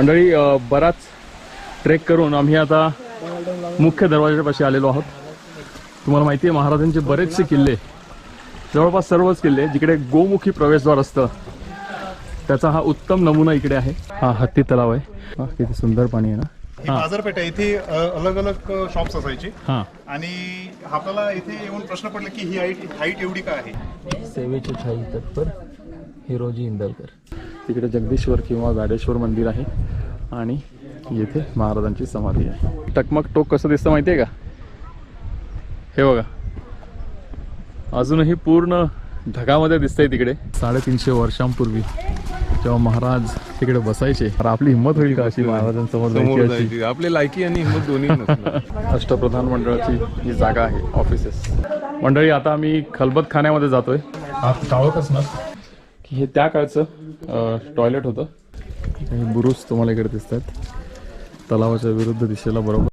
मंडळी बराच ट्रेक करून आम्ही आता मुख्य दरवाजापाशी आलेलो आहोत. तुम्हाला माहिती आहे महाराजांचे बरेचसे किल्ले जवळपास सर्वच किल्ले जिकडे गोमुखी प्रवेशद्वार असतं त्याचा हा उत्तम नमुना इकडे आहे. हा हत्ती तलाव आहे. किती सुंदर पाणी आहे ना? ही बाजारपेठ आहे. इथे अलग अलग शॉप्स असायचे. हां. आणि आपल्याला इथे येऊन प्रश्न पडला की ही हाईट हाईट एवढी का आहे? सेवेचे छाई तत्पर हिरोजी इंदलकर. तिकडे जगदीश्वर किंवा गाडेश्वर मंदिर आहे. आणि येथे महाराजांची समाधी आहे. टकमक टोक कसं दिसतं माहिती आहे का? हे बघा. अजूनही पूर्ण ढगामध्ये दिसतंय तिकडे. साडेतीनशे वर्षांपूर्वी जेव्हा महाराज तिकडे बसायचे तर आपली हिंमत होईल का अशी महाराजांसमोर आपली लायकी आणि हिंमत दोन्ही अष्टप्रधान मंडळाची ही जागा आहे ऑफिसेस मंडळी आता आम्ही खलबत खाण्यामध्ये जातोय. टाळकच ना. हे त्या काळचं टॉयलेट होतं. हे बुरुज तुम्हाला इकडे दिसत आहेत तलावाच्या विरुद्ध दिशेला बरोबर